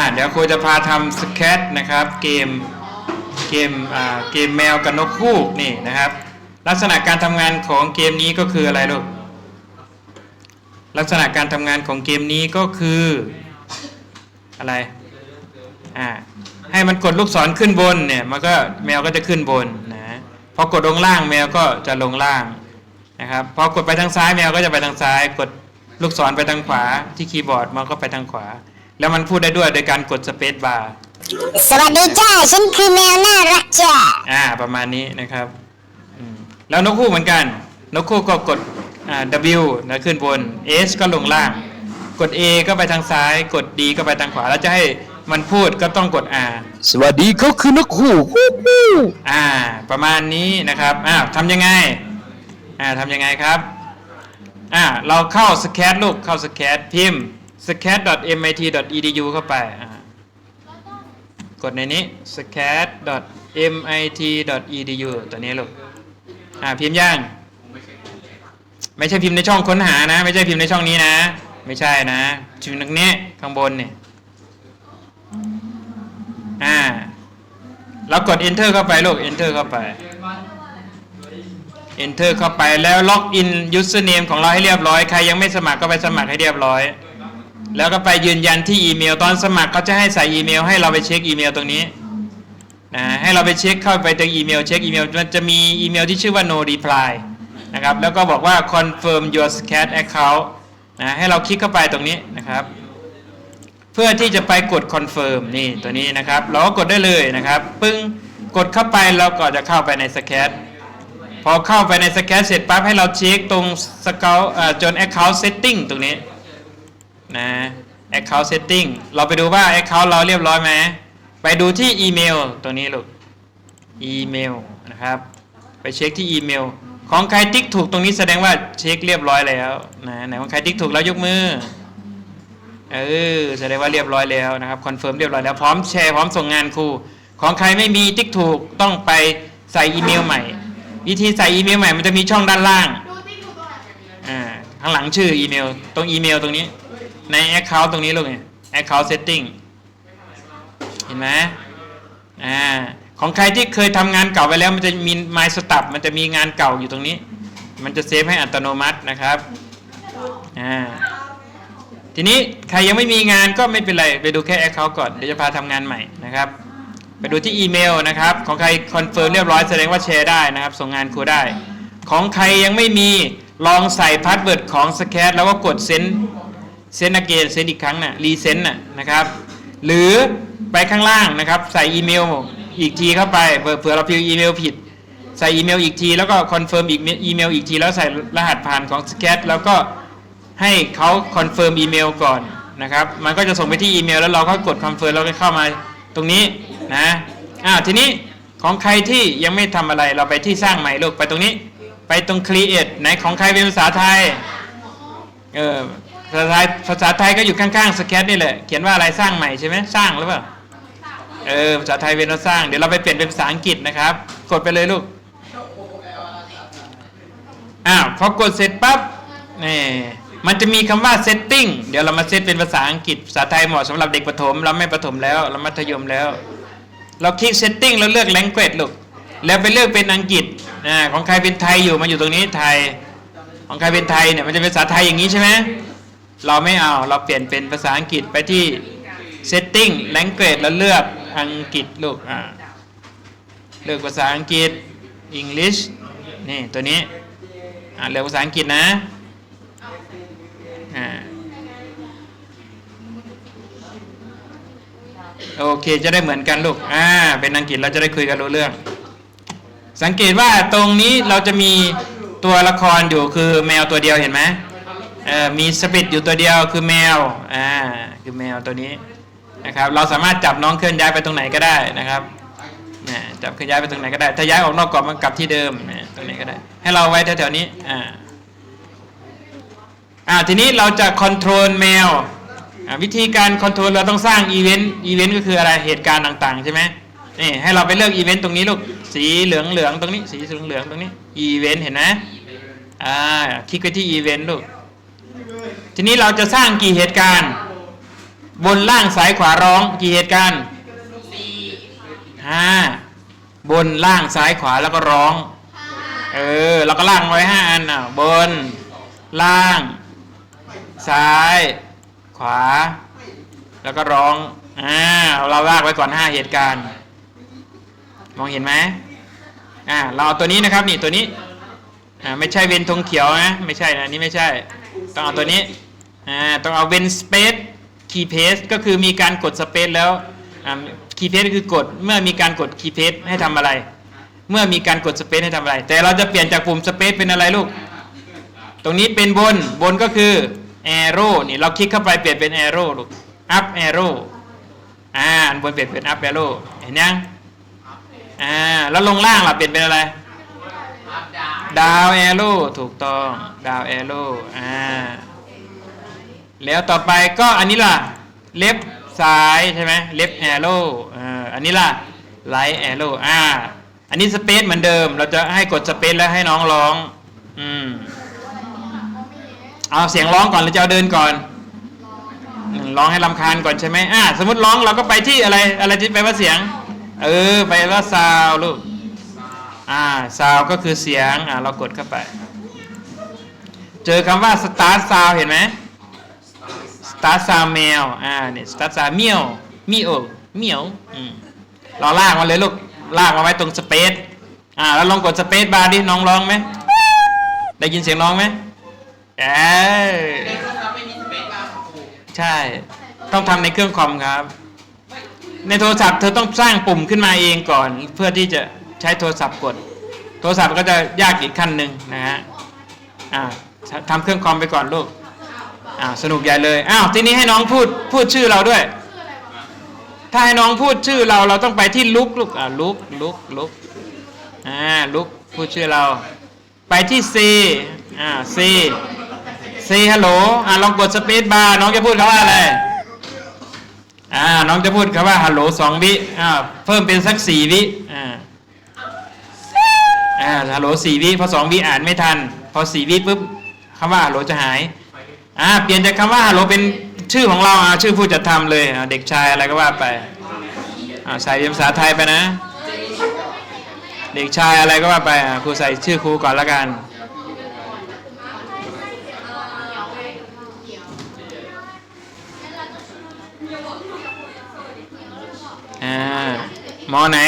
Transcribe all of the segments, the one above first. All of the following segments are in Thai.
อ่าเดี๋ยวครูจะพาทำสแคตนะครับ เกมเกมอ่าเกมแมวกับนกคู่นี่นะครับ ลักษณะการทำงานของเกมนี้ก็คืออะไรลูกลักษณะการทำงานของเกมนี้ก็คืออะไรอ่าให้มันกดลูกศรขึ้นบนเนี่ยมันก็แมวก็จะขึ้นบนนะพอกดลงล่างแมวก็จะลงล่างนะครับพอกดไปทางซ้ายแมวก็จะไปทางซ้าย กดลูกศรไปทางขวาที่คีย์บอร์ดมันก็ไปทางขวา แล้วมันพูดได้ด้วยโดยการกดสเปซบาร์สวัสดีจ้าฉันคือแมวน่ารักจ้าอ่าประมาณนี้นะครับอืมแล้วนกคู่เหมือนกัน นกคู่ก็กดอ่า W นะขึ้นบน S ก็ลงล่าง กด A ก็ไปทางซ้าย กด D ก็ไปทางขวา แล้วจะให้มันพูดก็ต้องกด R สวัสดีเขาคือนกคู่ฮู้ฮู้อ่า ประมาณนี้นะครับอ้าวทำยังไงอ่าทำยังไงครับอ่าเราเข้าสแคตลูกเข้าสแคตพิมพ์ scat.mit.edu เข้าไป กดในนี้ scat.mit.edu ตัวนี้ลูก อ่าพิมพ์ย่าง ไม่ใช่พิมพ์ในช่องค้นหานะ ไม่ใช่พิมพ์ในช่องนี้นะ ไม่ใช่นะพิมพ์ตรงนี้ข้างบนเนี่ยอ่าแล้วกด enter เข้าไปลูก enter เข้าไป enter เข้าไปแล้วล็อกอิน username ของเราให้เรียบร้อย ใครยังไม่สมัครก็ไปสมัครให้เรียบร้อย แล้วก็ไปยืนยันที่อีเมล ตอนสมัครเขาจะให้ใส่อีเมล ให้เราไปเช็คอีเมลตรงนี้นะให้เราไปเช็คเข้าไปตรงอีเมลเช็คอีเมลมันจะมีอีเมลที่ชื่อว่า no reply นะครับแล้วก็บอกว่า confirm your scat account นะให้เราคลิกเข้าไปตรงนี้นะครับ เพื่อที่จะไปกด confirm นี่ตัวนี้นะครับ เราก็กดได้เลยนะครับปึ้งกดเข้าไปเราก็จะเข้าไปในสแคตพอเข้าไปในสแคตเสร็จปั๊บให้เราเช็คตรงสเกลจน account setting ตรงนี้ นะ account setting เราไปดูว่า account เราเรียบร้อยไหมไปดูที่อีเมลตัวนี้ลูกอีเมลนะครับ ไปเช็คที่อีเมล ของใครติ๊กถูกตรงนี้แสดงว่าเช็คเรียบร้อยแล้วนะไหนของใครติ๊กถูกแล้วยกมือเออแสดงว่าเรียบร้อยแล้วนะครับคอนเฟิร์มเรียบร้อยแล้วพร้อมแชร์พร้อมส่งงานครูของใครไม่มีติ๊กถูกต้องไปใส่อีเมลใหม่ วิธีใส่อีเมลใหม่มันจะมีช่องด้านล่างอ่าข้างหลังชื่ออีเมล ตรงอีเมลตรงนี้ ใน Account ตรงนี้ลูกเนี่ย Account Setting เห็นไหมอ่าของใครที่เคยทำงานเก่าไปแล้วมันจะมี My Stub มันจะมีงานเก่าอยู่ตรงนี้ มันจะเซฟให้อัตโนมัตินะครับอ่าทีนี้ใครยังไม่มีงานก็ไม่เป็นไร ไปดูแค่แอคเคาท์ก่อน เดี๋ยวจะพาทำงานใหม่นะครับ ไปดูที่อีเมลนะครับ ของใครคอนเฟิร์มเรียบร้อยแสดงว่าแชร์ได้นะครับ ส่งงานครูได้ ของใครยังไม่มีลองใส่พาสเวิร์ดของสแคตแล้วก็กดเซ็น เซนอเกนเซนอีกครั้งน่ะรีเซนน่ะนะครับ หรือไปข้างล่างนะครับ ใส่อีเมลอีกทีเข้าไปเผื่อเราพิมพ์อีเมลผิด ใส่อีเมลอีกทีแล้วก็คอนเฟิร์มอีกอีเมลอีกทีแล้วใส่รหัสผ่านของสแคตแล้วก็ให้เขาคอนเฟิร์มอีเมลก่อนนะครับ มันก็จะส่งไปที่อีเมลแล้วเราก็กดคอนเฟิร์มแล้วก็เข้ามาตรงนี้นะอ่าทีนี้ของใครที่ยังไม่ทำอะไรเราไปที่สร้างใหม่ลูกไปตรงนี้ ไปตรง create ไหนของใครเป็นภาษาไทยเออ ภาษาภาษาไทยก็อยู่ข้างๆสแคตนี่แหละ เขียนว่าอะไรสร้างใหม่ใช่ไหมสร้างหรือเปล่าเออภาษาไทยเป็นว่าสร้าง เดี๋ยวเราไปเปลี่ยนเป็นภาษาอังกฤษนะครับ กดไปเลยลูกอ้าวพอกดเสร็จปั๊บนี่มันจะมีคำว่า setting เดี๋ยวเรามาเซตเป็นภาษาอังกฤษ ภาษาไทยเหมาะสำหรับเด็กประถม เราไม่ประถมแล้ว เรามัธยมแล้ว เราคลิก setting แล้วเลือก language ลูก แล้วไปเลือกเป็นอังกฤษอ่าของใครเป็นไทยอยู่มาอยู่ตรงนี้ไทย ของใครเป็นไทยเนี่ยมันจะเป็นภาษาไทยอย่างนี้ใช่ไหม เราไม่เอาเราเปลี่ยนเป็นภาษาอังกฤษไปที่ setting language แล้วเลือกอังกฤษลูกอ่าเลือกภาษาอังกฤษ English นี่ตัวนี้อ่าเลือกภาษาอังกฤษนะอ่าโอเคจะได้เหมือนกันลูกอ่าเป็นอังกฤษเราจะได้คุยกันรู้เรื่อง สังเกตว่าตรงนี้เราจะมีตัวละครอยู่คือแมวตัวเดียวเห็นไหม มีสปิดอยู่ตัวเดียวคือแมวอ่าคือแมวตัวนี้นะครับ เราสามารถจับน้องเคลื่อนย้ายไปตรงไหนก็ได้นะครับนะจับเคลื่อนย้ายไปตรงไหนก็ได้ ถ้าย้ายออกนอกกรอบมันกลับที่เดิมนะตรงไหนก็ได้ ให้เราไว้แถวๆนี้อ่าอ่าทีนี้เราจะคอนโทรลแมววิธีการคอนโทรลเราต้องสร้างอีเวนต์อีเวนต์ก็คืออะไรเหตุการณ์ต่างๆใช่ไหมนี่ให้เราไปเลือกอีเวนต์ตรงนี้ลูกสีเหลืองเหลืองตรงนี้ สีเหลืองเหลืองตรงนี้อีเวนต์เห็นไหมอ่าคลิกไปที่อีเวนต์ลูก ทีนี้เราจะสร้างกี่เหตุการณ์ บนล่างซ้ายขวาร้องกี่เหตุการณ์ห้าบนล่างซ้ายขวาแล้วก็ร้อง เออเราก็ล่างไว้ห้าอันอะบน ล่าง ซ้าย ขวา แล้วก็ร้องอ่าเราลากไว้ก่อนห้าเหตุการณ์ มองเห็นไหมอ่าเราเอาตัวนี้นะครับนี่ตัวนี้อ่าไม่ใช่เวนธงเขียวนะไม่ใช่นะอันนี้ไม่ใช่ ต้องเอาตัวนี้ อ่าต้องเอาเวนสเปซคีย์เพสก็คือมีการกดสเปซแล้วอ่าคีย์เพสคือกดเมื่อมีการกดคีย์เพสให้ทำอะไร เมื่อมีการกดสเปซให้ทำอะไร แต่เราจะเปลี่ยนจากปุ่มสเปซเป็นอะไรลูก ตรงนี้เป็นบนบนก็คือ arrow นี่เราคลิกเข้าไปเปลี่ยนเป็น arrow ลูก up arrow อ่าอันบนเปลี่ยนเป็น up arrow เห็นยังอ่าแล้วลงล่างล่ะเปลี่ยนเป็นอะไรดาว arrow ถูกต้องดาว arrow อ่า แล้วต่อไปก็อันนี้ล่ะ left ซ้ายใช่ไหม left arrow อ่าอันนี้ล่ะ right arrow อ่าอันนี้สเปซเหมือนเดิม เราจะให้กดสเปซแล้วให้น้องร้อง อืมเอาเสียงร้องก่อนหรือจะเอาเดินก่อนร้องให้ลำคาญก่อนใช่ไหมอ่าสมมติร้องเราก็ไปที่อะไรอะไรที่แปว่าเสียง เออ ไปว่าซาวลูกอ่าซาวก็คือเสียงอ่าเรากดเข้าไป เจอคำว่า start sound เห็นไหม start sound แมวอ่าเนี่ย start sound เมียวมีโอเมียวอืมเราลากมาเลยลูกลากมาไว้ตรงสเปซอ่าแล้วลองกดสเปซบาร์ดิน้องร้องไหมได้ยินเสียงร้องไหมเออใช่ ต้องทำในเครื่องคอมครับ ในโทรศัพท์เธอต้องสร้างปุ่มขึ้นมาเองก่อน เพื่อที่จะใช้โทรศัพท์กด โทรศัพท์ก็จะยากอีกขั้นหนึ่งนะฮะอ่าทำเครื่องคอมไปก่อนลูก อ่าสนุกใหญ่เลยอ้าวทีนี้ให้น้องพูดพูดชื่อเราด้วย ถ้าให้น้องพูดชื่อเราเราต้องไปที่ลุกลูกอ่าลุกลุกลุกอ่าลุกพูดชื่อเรา ไปที่ซีอ่าซีซีฮัลโหลอ่าลองกดสเปซบาร์น้องจะพูดคำว่าอะไรอ่าน้องจะพูดคำว่าฮัลโหลสองวิอ่าเพิ่มเป็นสักสี่วิอ่าอ่าฮัลโหลสี่วิพอสองวิอ่านไม่ทัน พอสี่วิปุ๊บคำว่าฮัลโหลจะหาย อ่าเปลี่ยนจากคำว่าฮัลโหลเป็นชื่อของเราอ่าชื่อผู้จัดทำเลยอ่าเด็กชายอะไรก็ว่าไปอ่าใส่ภาษาไทยไปนะ เด็กชายอะไรก็ว่าไปอ่าครูใส่ชื่อครูก่อนละกันอมอไหน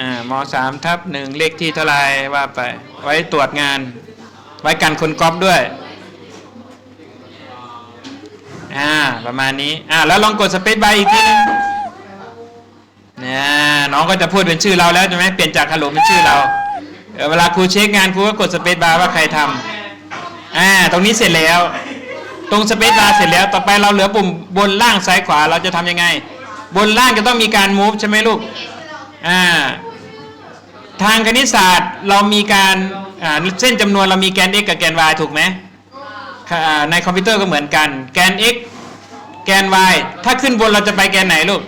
อ่ามสามทับหนึ่งเลขที่เท่าไรว่าไป ไว้ตรวจงาน ไว้กันคนก๊อปด้วย อ่าประมาณนี้อ่าแล้วลองกดสเปซบาร์อีกทีนึงนี่ยน้องก็จะพูดเป็นชื่อเราแล้วใช่ไหมเปลี่ยนจากฮัลโหลเป็นชื่อเราเวลาครูเช็คงานครูก็กดสเปซบาร์ว่าใครทำอ่าตรงนี้เสร็จแล้ว ตรงสเปซบาร์เสร็จแล้ว ต่อไปเราเหลือปุ่มบนล่างซ้ายขวาเราจะทำยังไง บนล่างจะต้องมีการ move ใช่ไหมลูกอ่าทางคณิตศาสตร์เรามีการอ่าเส้นจำนวนเรามีแกน x กับแกน y ถูกไหม ในคอมพิวเตอร์ก็เหมือนกัน แกน x แกน y ถ้าขึ้นบนเราจะไปแกนไหนลูก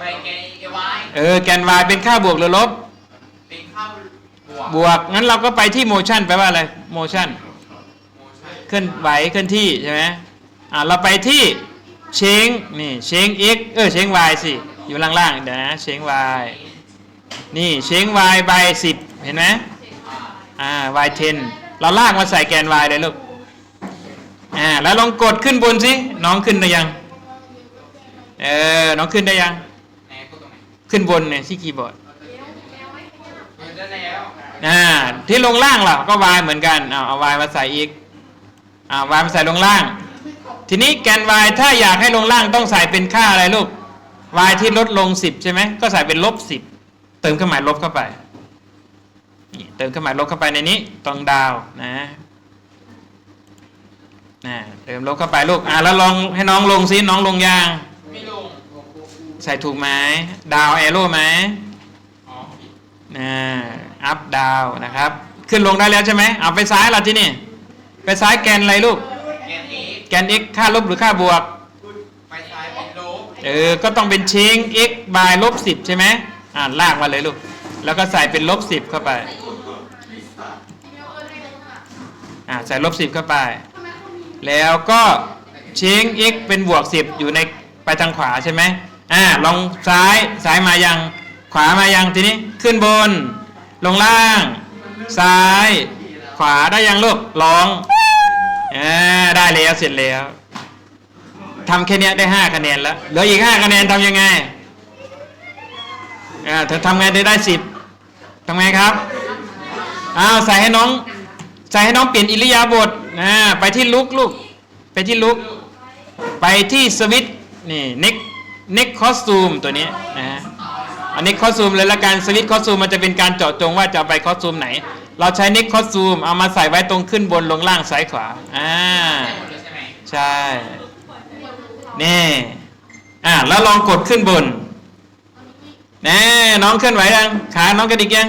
ไปแกนเอวายเออ แกน y เป็นค่าบวกหรือลบ เป็นข้าวบวกบวก งั้นเราก็ไปที่ motion แปลว่าอะไร motion เคลื่อนไหวเคลื่อนที่ใช่ไหมอ่าเราไปที่เชงนี่เชง x เออเชง y สิ อยู่ล่างๆ เดี๋ยวนะเชง y นี่เชง y ใบสิบเห็นไหมอ่า y 10 เราลากมาใส่แกน y เลยลูก อ่าแล้วลองกดขึ้นบนสิน้องขึ้นได้ยังเออน้องขึ้นได้ยังขึ้นบนเนี่ยที่คีย์บอร์ดอ่าที่ลงล่างล่ะก็ y เหมือนกันเอาเอา y มาใส่อีกอ่า y มาใส่ลงล่าง ทีนี้แกน y ถ้าอยากให้ลงล่างต้องใส่เป็นค่าอะไรลูก y ที่ลดลง10ใช่ไหมก็ใส่เป็นลบ10เติมเครื่องหมายลบเข้าไปนี่เติมเครื่องหมายลบเข้าไปในนี้ตรงดาวนะ นะเติมลบเข้าไปลูกอ่าแล้วลองให้น้องลงซิน้องลงยางไม่ลงใส่ถูกไหมดาวแอโร่ไหมอ๋อผิดนะอัพดาวนะครับ ขึ้นลงได้แล้วใช่ไหมเอาไปซ้ายล่ะที่นี่ ไปซ้ายแกนอะไรลูก แกนเอแกน x ค่าลบหรือค่าบวกไปซ้ายเป็นลบเออ ก็ต้องเป็นเชง x บายลบสิบใช่ไหมอ่าลากมาเลยลูก แล้วก็ใส่เป็นลบสิบเข้าไป อ่าใส่ลบสิบเข้าไป แล้วก็เชง x เป็นบวกสิบอยู่ในไปทางขวาใช่ไหมอ่าลองซ้ายซ้ายมายังขวามายังทีนี้ขึ้นบน ลงล่าง ซ้าย ขวาได้ยังลูกลองอ่าได้แล้วเสร็จแล้วทำแค่เนี้ยได้ห้าคะแนนแล้วเหลืออีกห้าคะแนนทำยังไงอ่าเธอทำไงได้ได้สิบทำไงครับอ้าวใส่ให้น้อง ใส่ให้น้องเปลี่ยนอิริยาบถ อ่าไปที่ลุกลูกไปที่ลุก ไปที่สวิตนี่ neck neck costume ตัวนี้นะฮะอันนี้ costume เลยละกันสวิตช์ costume มันจะเป็นการเจาะจงว่าจะไป costume ไหน เราใช้ neck costume เอามาใส่ไว้ตรงขึ้นบนลงล่างซ้ายขวาอ่าใช่ใช่นี่อ่าแล้วลองกดขึ้นบนแน่น้องเคลื่อนไหวยังขาน้องกระดิกยัง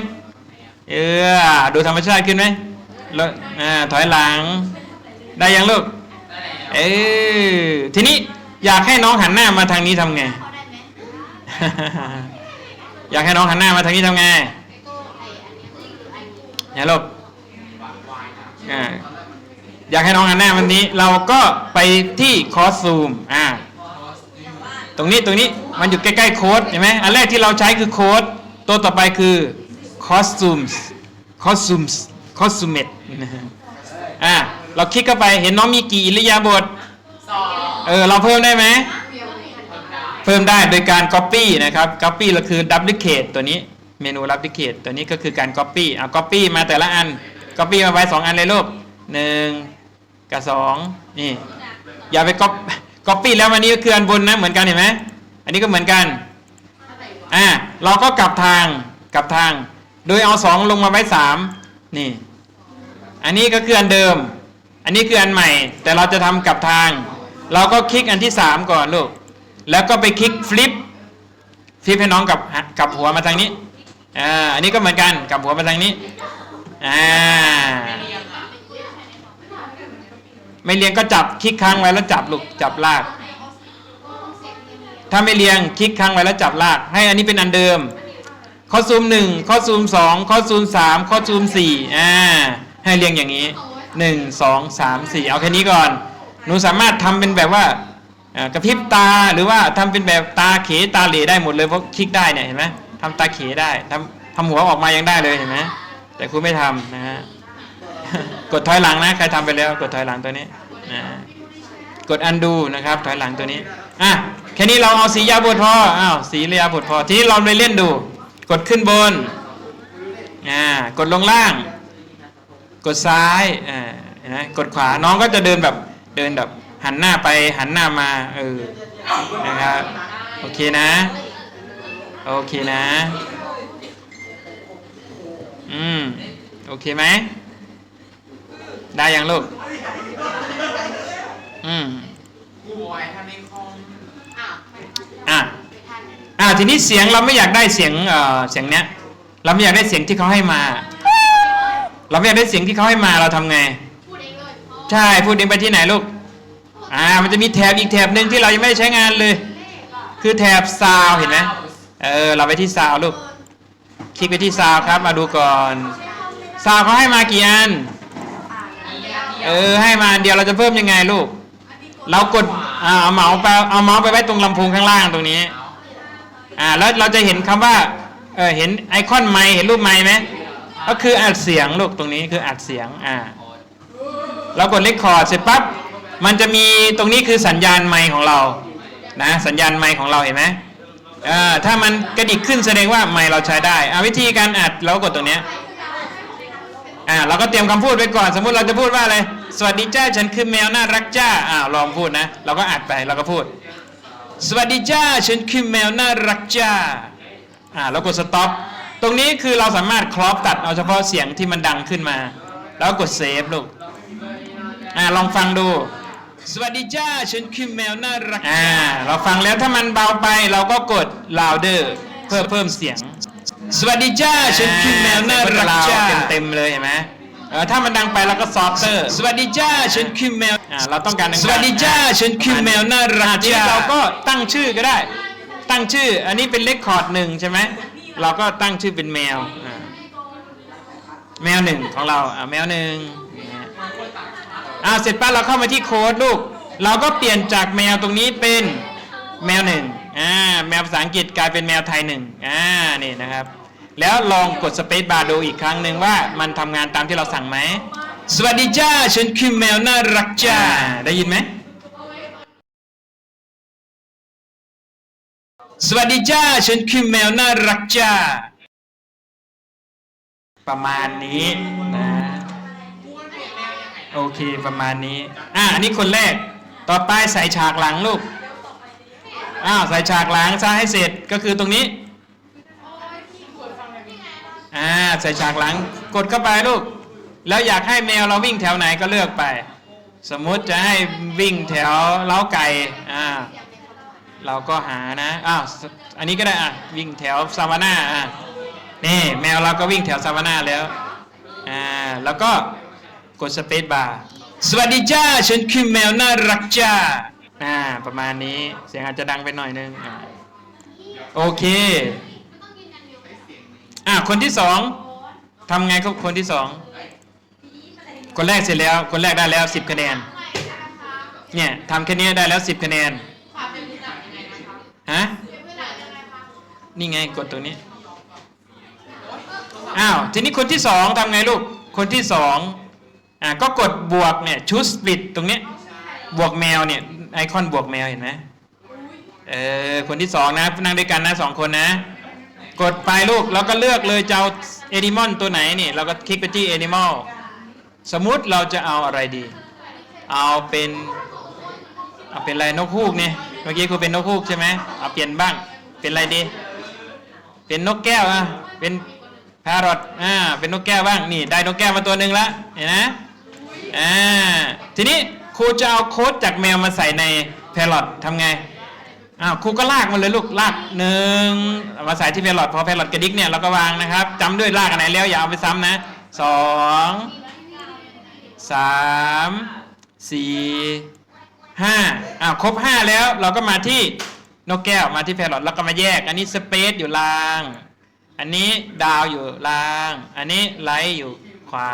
เออดูธรรมชาติขึ้นไหม แล้วอ่าถอยหลัง ได้ยังลูกได้แล้วเออทีนี้อยากให้น้องหันหน้ามาทางนี้ทำไง อยากให้น้องหันหน้ามาทางนี้ทำไงเนี่ยลูกอ่าอยากให้น้องหันหน้ามันนี้ เราก็ไปที่คอสซูมอ่าตรงนี้ตรงนี้มันอยู่ใกล้ๆโค้ดเห็นไหมอันแรกที่เราใช้คือโค้ดตัวต่อไปคือ costumes costumes costumet อ่าเราคลิกเข้าไปเห็นน้องมีกี่อิริยาบถสองเออเราเพิ่มได้ไหมเพิ่มได้โดยการ copy นะครับ copy เราคือ duplicate ตัวนี้เมนู duplicate ตัวนี้ก็คือการ copy เอา copy มาแต่ละอัน copy มาไว้สองอันเลยลูกหนึ่งกับสองนี่อย่าไป copy copy แล้ววันนี้ก็คืออันบนนะเหมือนกันเห็นไหมอันนี้ก็เหมือนกันอ่าเราก็กลับทางกลับทาง โดยเอาสองลงมาไว้สาม นี่ อันนี้ก็คืออันเดิม อันนี้คืออันใหม่ แต่เราจะทำกลับทาง เราก็คลิกอันที่สามก่อนลูก แล้วก็ไปคลิกฟลิปฟลิปให้น้องกับกลับหัวมาทางนี้อ่าอันนี้ก็เหมือนกันกลับหัวมาทางนี้อ่าไม่เรียงก็จับคลิกค้างไว้แล้วจับลูกจับลาก ถ้าไม่เรียงคลิกค้างไว้แล้วจับลาก ให้อันนี้เป็นอันเดิม ข้อซูมหนึ่งข้อซูมสองข้อซูมสามข้อซูมสี่อ่าให้เรียงอย่างนี้หนึ่งสองสามสี่เอาแค่นี้ก่อน หนูสามารถทำเป็นแบบว่ากระพริบตาหรือว่าทำเป็นแบบตาเขตาเหลได้หมดเลยเพราะคลิกได้เนี่ยเห็นไหมทำตาเขได้ทำทำหัวออกมายังได้เลยเห็นไหมแต่คุณไม่ทำนะฮะกดถอยหลังนะใครทำไปแล้วกดถอยหลังตัวนี้นะกด undo นะครับถอยหลังตัวนี้อะแค่นี้เราเอาสียาบทพออ้าวสียาบทพอทีนี้เราไปเล่นดู กดขึ้นบนอ่ากดลงล่าง กดซ้ายอ่านไหมกดขวาน้องก็จะเดินแบบเดินแบบหันหน้าไปหันหน้ามาเออนะครับโอเคนะโอเคนะอืมโอเคไหมได้ยังลูกอืมกูบอยถ้าไม่คล่อง อะ อ่าทีนี้เสียงเราไม่อยากได้เสียงเอ่อเสียงเนี้ย เราไม่อยากได้เสียงที่เขาให้มา เราไม่อยากได้เสียงที่เขาให้มาเราทำไงใช่พูดเองไปที่ไหนลูก อ่ามันจะมีแถบอีกแถบหนึ่งที่เรายังไม่ได้ใช้งานเลยคือแถบซาวเห็นไหมเออเราไปที่ซาวลูก คลิกไปที่ซาวครับมาดูก่อนซาวเขาให้มากี่อัน เออให้มาอันเดียวเราจะเพิ่มยังไงลูก เรากดอ่าเอาเมาส์ไปเอาเมาส์ไปไว้ตรงลำโพงข้างล่างตรงนี้อ่า แล้วเราจะเห็นคำว่าเออเห็นไอคอนไมค์เห็นรูปไมค์ไหมก็คืออัดเสียงลูกตรงนี้คืออัดเสียงอ่าเรากดเลคคอร์ดเสร็จปั๊บมันจะมีตรงนี้คือสัญญาณไมค์ของเรานะสัญญาณไมค์ของเราเห็นไหมอ่าถ้ามันกระดิกขึ้นแสดงว่าไมค์เราใช้ได้อ่าวิธีการอัดเรากดตรงเนี้ยอ่าเราก็เตรียมคำพูดไว้ก่อน สมมุติเราจะพูดว่าอะไรสวัสดีจ้าฉันคือแมวน่ารักจ้าอ่าลองพูดนะ เราก็อัดไปเราก็พูด สวัสดีจ้าฉันคือแมวน่ารักจ้าอ่าแล้วกดสต็อปตรงนี้คือเราสามารถครอปตัดเอาเฉพาะเสียงที่มันดังขึ้นมา แล้วกดเซฟลูกอ่าลองฟังดู สวัสดีจ้าฉันคือแมวน่ารักอ่าเราฟังแล้วถ้ามันเบาไปเราก็กด louder เพื่อเพิ่มเสียง สวัสดีจ้าฉันคือแมวน่ารักจ้าเต็มๆเลยเห็นไหมเออถ้ามันดังไปเราก็ซอฟเตอร์ สวัสดีจ้าฉันคือแมว อ่าเราต้องการดังๆสวัสดีจ้าฉันคือแมวน่ารักจ้าเราก็ตั้งชื่อก็ได้ ตั้งชื่อ อันนี้เป็นเลคคอร์ดหนึ่งใช่ไหมเราก็ตั้งชื่อเป็นแมวอ่าแมวหนึ่งของเราอ่าแมวหนึ่งอย่างเงี้ยอ่าเสร็จปั๊บเราเข้ามาที่โค้ดลูก เราก็เปลี่ยนจากแมวตรงนี้เป็นแมวหนึ่งอ่าแมวภาษาอังกฤษกลายเป็นแมวไทยหนึ่งอ่านี่นะครับ แล้วลองกดสเปซบาร์ดูอีกครั้งหนึ่งว่ามันทำงานตามที่เราสั่งไหม สวัสดีจ้าฉันคือแมวน่ารักจ้า ได้ยินไหม สวัสดีจ้าฉันคือแมวน่ารักจ้า ประมาณนี้นะ โอเคประมาณนี้ อะอันนี้คนแรก ต่อไปใส่ฉากหลังลูก อ้าวใส่ฉากหลังซะให้เสร็จก็คือตรงนี้ อ่าใส่ฉากหลังกดเข้าไปลูก แล้วอยากให้แมวเราวิ่งแถวไหนก็เลือกไป สมมุติจะให้วิ่งแถวเล้าไก่อ่าเราก็หานะอ้าวอันนี้ก็ได้อะวิ่งแถวซาวาน่าอะนี่แมวเราก็วิ่งแถวซาวาน่าแล้วอ่าแล้วก็กดสเปซบาร์สวัสดีจ้าฉันคือแมวน่ารักจ้าอ่าประมาณนี้เสียงอาจจะดังไปหน่อยนึงอ่าโอเคอ่าคนที่สองทำไงครับคนที่สอง คนแรกเสร็จแล้ว คนแรกได้แล้วสิบคะแนน เนี่ยทำแค่นี้ได้แล้วสิบคะแนนฮะนี่ไงกดตัวนี้ อ้าว ทีนี้คนที่สองทำไงลูก คนที่สองอ่าก็กดบวกเนี่ยชูสปิดตรงนี้ บวกแมวเนี่ยไอคอนบวกแมวเห็นไหมเออคนที่สองนะนั่งด้วยกันนะสองคนนะ กดไปลูกแล้วก็เลือกเลยจะเอาเอนิมอนตัวไหนนี่เราก็คลิกไปที่เอนิมอล สมมุติเราจะเอาอะไรดี เอาเป็นเอาเป็นอะไรนกฮูกเนี่ยเมื่อกี้ครูเป็นนกฮูกใช่ไหมเอาเปลี่ยนบ้างเป็นอะไรดี เป็นนกแก้วอะเป็นพารอตอ่าเป็นนกแก้วบ้างนี่ได้นกแก้วมาตัวหนึ่งละเห็นไหมอ่าทีนี้ครูจะเอาโค้ดจากแมวมาใส่ในแพรอตทำไงอ้าวครูก็ลากมันเลยลูกลากหนึ่งมาใส่ที่แพรอตพอแพรอตกระดิกเนี่ยเราก็วางนะครับจำด้วยลากอันไหนแล้วอย่าเอาไปซ้ำนะสอง สามสี่ห้าอ่าครบห้าแล้วเราก็มาที่นกแก้วมาที่แพรอทแล้วก็มาแยก อันนี้สเปซอยู่ล่าง อันนี้ดาวอยู่ล่าง อันนี้ไลท์อยู่ขวา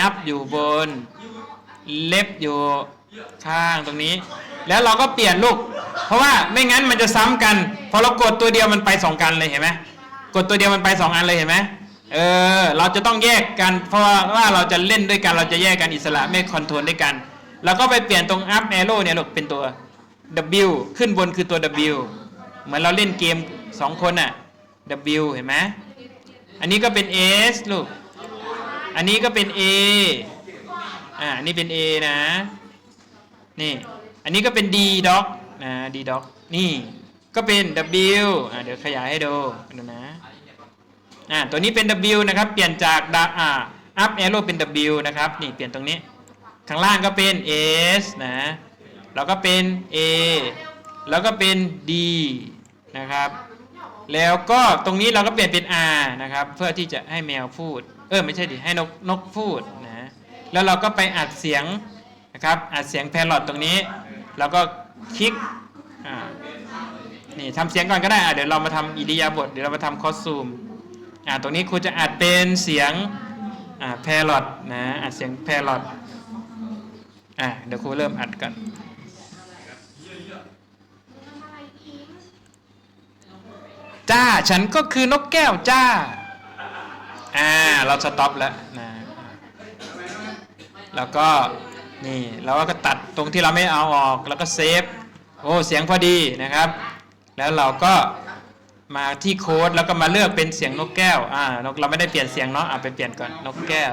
อัพอยู่บน เล็บอยู่ข้างตรงนี้ แล้วเราก็เปลี่ยนลูก เพราะว่าไม่งั้นมันจะซ้ำกัน พอเรากดตัวเดียวมันไปสองกันเลยเห็นไหมกดตัวเดียวมันไปสองอันเลยเห็นไหม เออเราจะต้องแยกกัน เพราะว่าเราจะเล่นด้วยกันเราจะแยกกันอิสระไม่คอนโทรลด้วยกันแล้วก็ไปเปลี่ยนตรง up arrow เนี่ยลูกเป็นตัว W ขึ้นบนคือตัว W เหมือนเราเล่นเกมสองคนน่ะ W เห็นไหมอันนี้ก็เป็น S ลูก อันนี้ก็เป็น A อ่านนี้เป็น A นะ นี่ อันนี้ก็เป็น D doc นะ D doc นี่ ก็เป็น W อ่าเดี๋ยวขยายให้ดูดูนะ อ่าตัวนี้เป็น W นะครับ เปลี่ยนจากดาอ่า up arrow เป็น W นะครับ นี่เปลี่ยนตรงนี้ ข้างล่างก็เป็น S นะ แล้วก็เป็น A แล้วก็เป็น D นะครับ แล้วก็ตรงนี้เราก็เปลี่ยนเป็น R นะครับ เพื่อที่จะให้แมวพูด เออไม่ใช่ดิ ให้นกนกพูดนะ แล้วเราก็ไปอัดเสียงนะครับ อัดเสียงแพรอทตรงนี้ แล้วก็คลิก อ่า นี่ทำเสียงก่อนก็ได้อะเดี๋ยวเรามาทำอิริยาบถ เดี๋ยวเรามาทำคอสตูม อ่าตรงนี้ครูจะอัดเป็นเสียงอ่าแพรอทนะอัดเสียงแพรอทอะเดี๋ยวครูเริ่มอัดกันจ้าฉันก็คือนกแก้วจ้าอ่าเราสต็อปแล้วนะแล้วก็นี่เราก็ตัดตรงที่เราไม่เอาออกแล้วก็เซฟโอ้เสียงพอดีนะครับ แล้วเราก็ มาที่โค้ดแล้วก็มาเลือกเป็นเสียงนกแก้ว อ่าเราไม่ได้เปลี่ยนเสียงเนาะอะไปเปลี่ยนก่อนนกแก้ว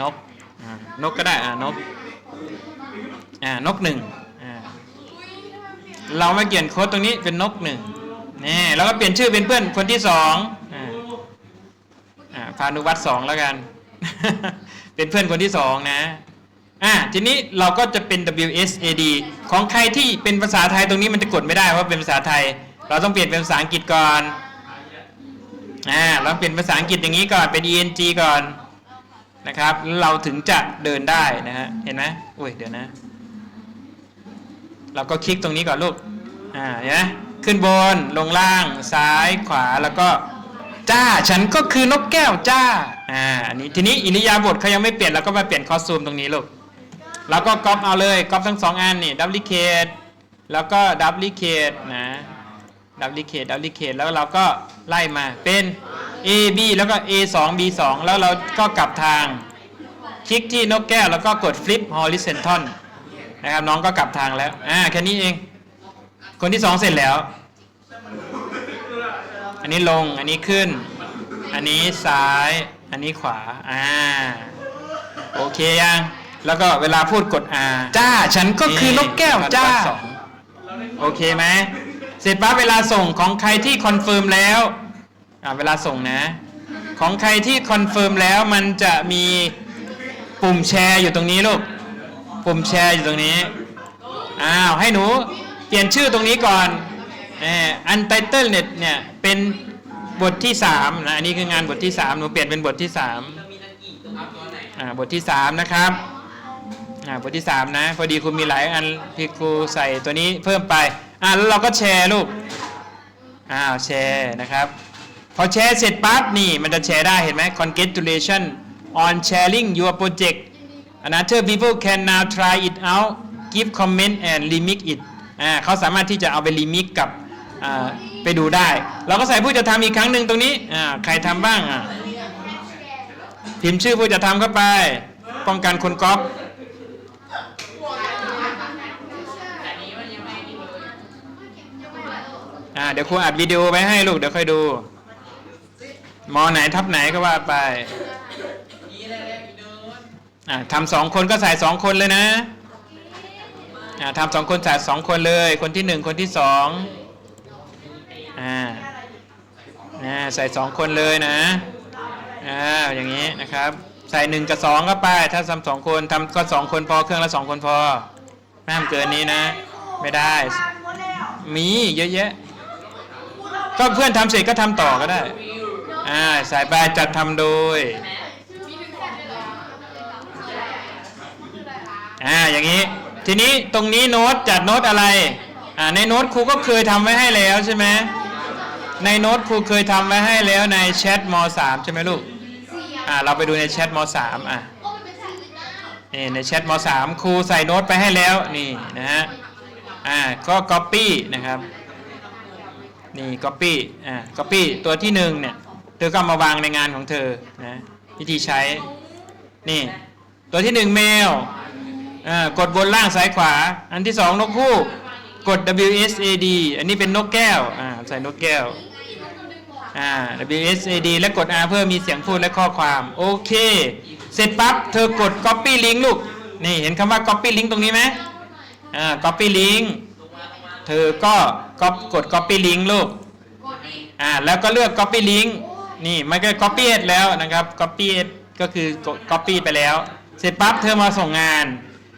นกอ่านกก็ได้อ่านกอ่านกหนึ่งอ่าเรามาเปลี่ยนโค้ดตรงนี้เป็นนกหนึ่งนี่แล้วก็เปลี่ยนชื่อเป็นเพื่อนคนที่สองอ่าอ่าพานุวัตรสองแล้วกัน เป็นเพื่อนคนที่สองนะอ่าทีนี้เราก็จะเป็น WSAD ของใครที่เป็นภาษาไทยตรงนี้มันจะกดไม่ได้เพราะเป็นภาษาไทย เราต้องเปลี่ยนเป็นภาษาอังกฤษก่อนอ่าเราเปลี่ยนภาษาอังกฤษอย่างนี้ก่อนเป็น ENG ก่อนนะครับแล้วเราถึงจะเดินได้นะฮะเห็นไหมอุ้ยเดี๋ยวนะ เราก็คลิกตรงนี้ก่อนลูกอ่าเห็นไหมขึ้นบนลงล่างซ้ายขวาแล้วก็จ้าฉันก็คือนกแก้วจ้าอ่าอันนี้ทีนี้อิริยาบถเขายังไม่เปลี่ยนเราก็มาเปลี่ยนคอสตูมตรงนี้ลูกแล้วก็ก๊อปเอาเลยก๊อปทั้งสองอันนี่ดับลิเคทแล้วก็ดับลิเคทนะ ดับลิเคทดับลิเคทแล้วเราก็ไล่มาเป็น A B แล้วก็ A 2 B 2แล้วเราก็กลับทาง คลิกที่นกแก้วแล้วก็กด flip horizontal นะครับน้องก็กลับทางแล้วอ่าแค่นี้เอง คนที่สองเสร็จแล้ว อันนี้ลงอันนี้ขึ้น อันนี้ซ้าย อันนี้ขวาอ่าโอเคยังแล้วก็เวลาพูดกด R จ้า ฉันก็คือนกแก้วจ้าสองโอเคไหม เสร็จปั๊บเวลาส่งของใครที่คอนเฟิร์มแล้วอ่าเวลาส่งนะ ของใครที่คอนเฟิร์มแล้วมันจะมีปุ่มแชร์อยู่ตรงนี้ลูก ปุ่มแชร์อยู่ตรงนี้ อ้าว ให้หนูเปลี่ยนชื่อตรงนี้ก่อนเอออันไตเติลเนี่ยเนี่ยเป็นบทที่3นะอันนี้คืองานบทที่ 3 หนูเปลี่ยนเป็นบทที่3อ่าบทที่ 3 นะครับอ่าบทที่ 3 นะ พอดีคุณมีหลายอันพี่ครูใส่ตัวนี้เพิ่มไป อ่าแล้วเราก็แชร์ลูกอ้าวแชร์นะครับพอแชร์เสร็จปั๊บนี่มันจะแชร์ได้เห็นไหม congratulation on sharing your project another people can now try it out give comment and remix it อ่าเขาสามารถที่จะเอาไปรีมิกกับอ่าไปดูได้ เราก็ใส่ผู้จะทำอีกครั้งหนึ่งตรงนี้อ่าใครทำบ้างอะพิมพ์ชื่อผู้จะทำเข้าไป ป้องกันคนก๊อป แต่นี้มันยังไม่มีเลย อ่าเดี๋ยวครูอัดวิดีโอไว้ให้ลูกเดี๋ยวค่อยดู มอไหนทับไหนก็ว่าไปอ่าทำสองคนก็ใส่สองคนเลยนะอ่าทำสองคนใส่สองคนเลย คนที่หนึ่งคนที่สองอ่าอ่าใส่สองคนเลยนะอ่าอย่างนี้นะครับ ใส่หนึ่งกับสองก็ไป ถ้าทำสองคนทำก็สองคนพอเครื่องละสองคนพอไม่ห้ามเกินนี้นะ ไม่ได้ มีเยอะแยะ ก็เพื่อนทำเสร็จก็ทำต่อก็ได้อ่าสายบายจัดทำโดยอ่าอย่างนี้ ทีนี้ตรงนี้โน้ตจัดโน้ตอะไรอ่าในโน้ตครูก็เคยทำไว้ให้แล้วใช่ไหมในโน้ตครูเคยทำไว้ให้แล้วในแชทม .3 ใช่ไหมลูกอ่าเราไปดูในแชทม .3 อะนี่ในแชทม .3 ครูใส่โน้ตไปให้แล้วนี่นะฮะอ่าก็ copy นะครับ นี่ copy อ่า copy ตัวที่หนึ่งเนี่ยเธอก็มาวางในงานของเธอนะวิธีใช้นี่ ตัวที่หนึ่ง mail อ่ากดบนล่างซ้ายขวา อันที่สองนกคู่กด WSAD อันนี้เป็นนกแก้วอ่าใส่นกแก้วอ่า WSAD และกด R เพื่อมีเสียงพูดและข้อความโอเค เสร็จปั๊บเธอกด copy link ลูกนี่เห็นคำว่า copy link ตรงนี้ไหมอ่า copy link เธอก็ก๊อปกด copy link ลูกอ่าแล้วก็เลือก copy link นี่มันก็ copy แล้วนะครับ copy ก็คือก copy ไปแล้ว เสร็จปั๊บเธอมาส่งงาน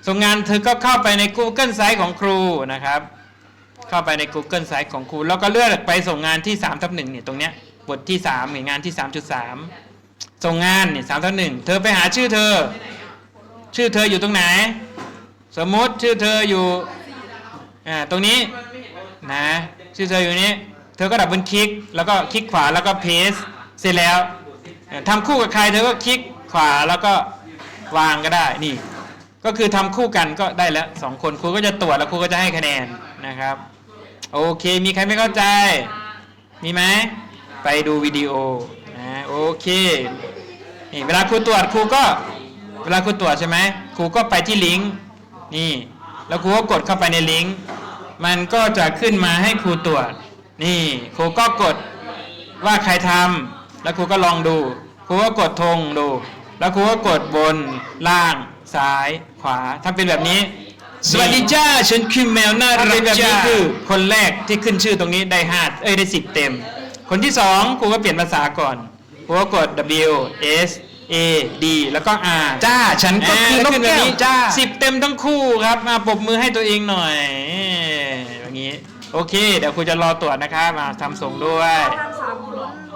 ส่งงานเธอก็เข้าไปใน Google Site ของครูนะครับ เข้าไปใน Google Site ของครู แล้วก็เลือกไปส่งงานที่3ทับ1เนี่ยตรงเนี้ยบทที่3หรืองานที่ 3.3 ส่งงานเนี่ย3ทับ1เธอไปหาชื่อเธอ ชื่อเธออยู่ตรงไหน สมมุติชื่อเธออยู่ อ่าตรงนี้นะชื่อเธออยู่นี้ เธอก็ดับเบิลคลิก แล้วก็คลิกขวาแล้วก็เพสเสร็จแล้วทำคู่กับใครเธอก็คลิกขวาแล้วก็วางก็ได้นี่ ก็คือทำคู่กันก็ได้แล้วสองคนครูก็จะตรวจแล้วครูก็จะให้คะแนนนะครับ โอเค มีใครไม่เข้าใจ มีไหมไปดูวิดีโอนะโอเคนี่เวลาครูตรวจครูก็เวลาครูตรวจใช่ไหมครูก็ไปที่ลิงก์นี่ แล้วครูก็กดเข้าไปในลิงก์ มันก็จะขึ้นมาให้ครูตรวจ นี่ครูก็กดว่าใครทำแล้วครูก็ลองดูครูก็กดธงดู แล้วครูก็กดบนล่างซ้ายขวาทำเป็นแบบนี้สวัสดีจ้าฉันคือแมวน่ารักเป็นแบบนี้คือคนแรกที่ขึ้นชื่อตรงนี้ได้ห้าเอ้ยได้สิบเต็ม คนที่สองครูก็เปลี่ยนภาษาก่อนครูก็กด W S A D แล้วก็ R จ้า ฉันก็คือนกแก้วจ้าสิบเต็มทั้งคู่ครับมาปรบมือให้ตัวเองหน่อย อย่างนี้ โอเค เดี๋ยวครูจะรอตรวจนะครับมาทำส่งด้วย ทำสามคน